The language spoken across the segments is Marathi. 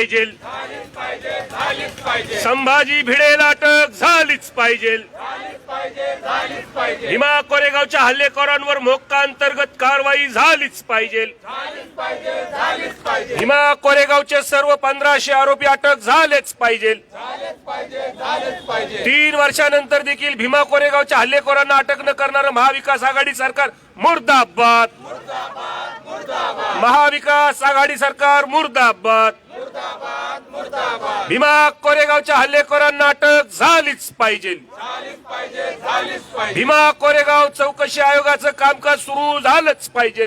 पाहिजे. संभाजी भिडेला अटक झालीच पाहिजे. भीमा कोरेगावच्या हल्लेखोरांवर मोक्का अंतर्गत कारवाई झालीच पाहिजे. भीमा कोरेगावचे सर्व पंधराशे आरोपी अटक झालेच पाहिजे. तीन वर्षानंतर देखील भीमा कोरेगावच्या हल्लेखोरांना अटक न करणारं महाविकास आघाडी सरकार मुर्दाबाद. महाविकास आघाडी सरकार मुर्दाबाद. भीमा कोरेगावच्या हल्लेखोरांना अटक झालीच पाहिजे. भीमा कोरेगाव चौकशी आयोगाचं कामकाज सुरू झालंच पाहिजे.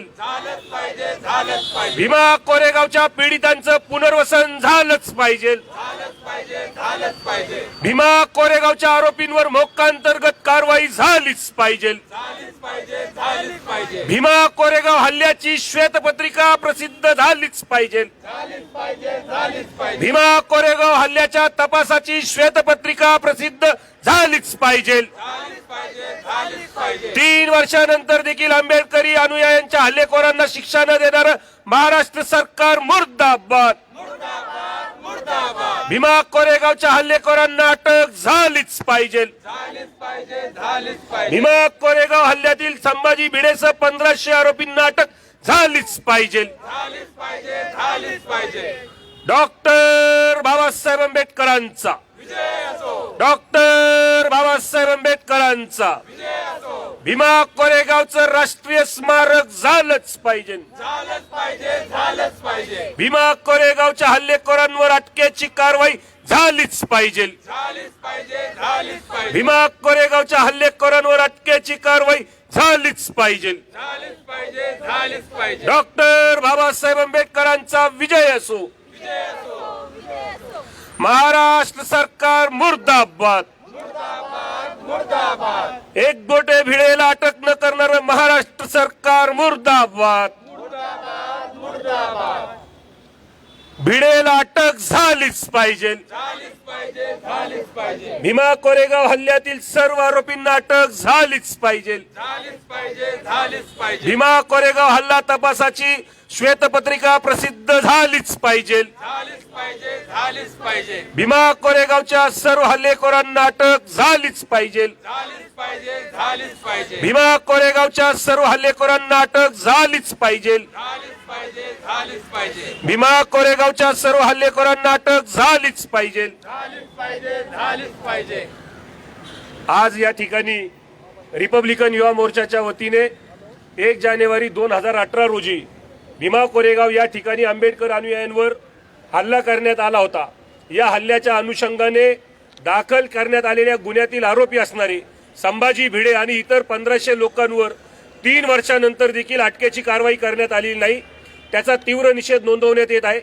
भीमा कोरेगावच्या पीडितांचं पुनर्वसन झालंच पाहिजे. भीमा कोरेगावच्या आरोपींवर मोक्कांतर्गत कारवाई झालीच पाहिजे. भीमा कोरेगाव हल्ल्याची श्वेतपत्रिका प्रसिद्ध झालीच पाहिजे. भीमा कोरेगाव हल्ल्याच्या तपासाची श्वेतपत्रिका प्रसिद्ध झालीच पाहिजे. तीन वर्षानंतर देखील आंबेडकरी अनुयायांच्या हल्लेखोरांना शिक्षा न देणार महाराष्ट्र सरकार मुर्दाबाद. भीमा कोरेगावच्या हल्लेखोरांना अटक झालीच पाहिजे. भीमा कोरेगाव हल्ल्यातील संभाजी भिडेसह पंधराशे आरोपींना अटक झालीच पाहिजे. डॉक्टर बाबासाहेब आंबेडकरांचा. डॉक्टर बाबासाहेब आंबेडकरांचा. भीमा कोरेगावचं राष्ट्रीय स्मारक झालंच पाहिजे. भीमा कोरेगावच्या हल्लेखोरांवर अटकेची कारवाई झालीच पाहिजे. भीमा कोरेगावच्या हल्लेखोरांवर अटकेची कारवाई झालीच पाहिजे. डॉक्टर बाबासाहेब आंबेडकरांचा विजय असो. महाराष्ट्र सरकार मुर्दाबाद. एक गोटे भिडेला अटक न करणार महाराष्ट्र सरकार मुर्दाबाद। भिडेला अटक झालीच पाहिजे. भीमा कोरेगाव हल्ल्यातील सर्व आरोपींना अटक झालीच पाहिजे. भीमा कोरेगाव हल्ला तपासाची श्वेतपत्रिका प्रसिद्ध झालीच पाहिजे. भीमा कोरेगावच्या सर्व हल्लेखोरांना अटक झालीच पाहिजे. भीमा कोरेगावच्या सर्व हल्लेखोरांना अटक झालीच पाहिजे. भीमा कोरेगावच्या सर्व हल्लेखोरांना अटक झालीच पाहिजे. आज या ठिकाणी रिपब्लिकन युवा मोर्चाच्या वतीने एक जानेवारी दोन हजार अठरा रोजी भीमा कोरेगाव या ठिकाणी आंबेडकर अनुयायांवर हल्ला करण्यात आला होता. या हल्ल्याच्या अनुषंगाने दाखल करण्यात आलेल्या गुन्ह्यातील आरोपी असणारे संभाजी भिडे आणि इतर पंधराशे लोकांवर तीन वर्षानंतर देखील अटकेची कारवाई करण्यात आलेली नाही. त्याचा तीव्र निषेध नोंदवण्यात येत आहे.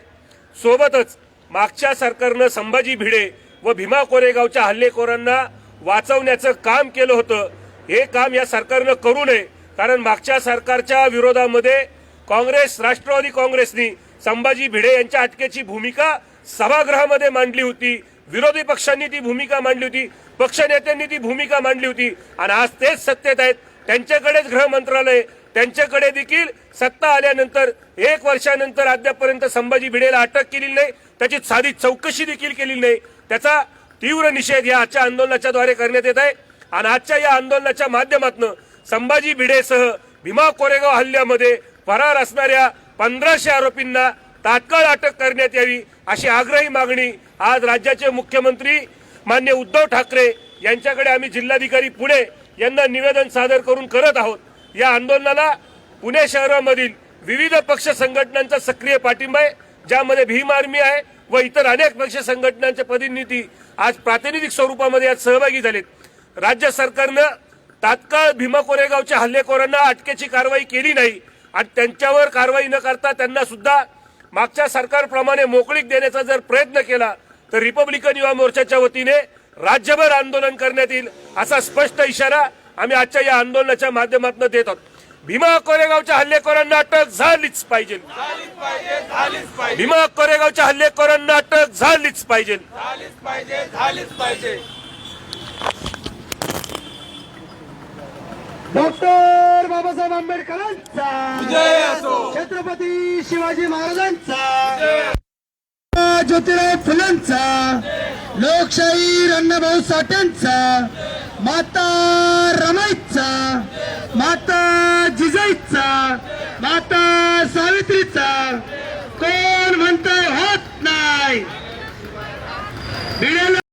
सोबतच मागच्या सरकारनं संभाजी भिडे व भीमा कोरेगावच्या हल्लेखोरांना वाचवण्याचं काम केलं होतं. हे काम या सरकारनं करू नये कारण मागच्या सरकारच्या विरोधामध्ये काँग्रेस राष्ट्रवादी काँग्रेसनी संभाजी भिडे यांच्या अटकेची भूमिका सभागृहामध्ये मांडली होती. विरोधी पक्षांनी ती भूमिका मांडली होती. पक्षनेत्यांनी ती भूमिका मांडली होती. आणि आज तेच सत्तेत आहेत. त्यांच्याकडेच गृह मंत्रालय त्यांच्याकडे देखील सत्ता आल्यानंतर एक वर्षानंतर अद्यापर्यंत संभाजी भिडेला अटक केलेली नाही. त्याची साधी चौकशी देखील केलेली नाही. त्याचा तीव्र निषेध या आजच्या आंदोलनाच्या द्वारे करण्यात येत आहे. आणि आजच्या या आंदोलनाच्या माध्यमातून संभाजी भिडेसह भीमा कोरेगाव हल्ल्यामध्ये फरार असणाऱ्या पंधराशे आरोपींना तात्काळ अटक करण्यात यावी अशी आग्रही मागणी आज राज्याचे मुख्यमंत्री मान्य उद्धव ठाकरे यांच्याकडे आम्ही जिल्हाधिकारी पुणे यांना निवेदन सादर करून करत आहोत. या आंदोलनाला पुणे शहरामधील विविध पक्ष संघटनांचा सक्रिय पाठिंबा आहे ज्यामध्ये भीम आर्मी आहे व इतर अनेक पक्ष संघटनांचे प्रतिनिधी आज प्रातिनिधिक स्वरूपामध्ये यात सहभागी झालेत. राज्य सरकारनं तात्काळ भीमा कोरेगावच्या हल्लेखोरांना अटकेची कारवाई केली नाही आणि त्यांच्यावर कारवाई न करता त्यांना सुद्धा मागच्या सरकारप्रमाणे मोकळीक देण्याचा जर प्रयत्न केला तर रिपब्लिकन युवा मोर्चाच्या वतीने राज्यभर आंदोलन करण्यात येईल असा स्पष्ट इशारा आम्ही आजच्या या आंदोलनाच्या माध्यमातून देत आहोत. भीमा कोरेगावच्या हल्लेखोरांना अटक झालीच पाहिजे. भीमा कोरेगावच्या हल्लेखोरांना अटक झालीच पाहिजे. डॉक्टर बाबासाहेब आंबेडकरांचा. छत्रपती शिवाजी महाराजांचा. ज्योतिराव फुलेंचा. लोकशाहीर अण्णाभाऊ साठ्यांचा माता रमाईचा माता जिजाईचा माता सावित्रीचा कोण म्हणतोय होत नाही.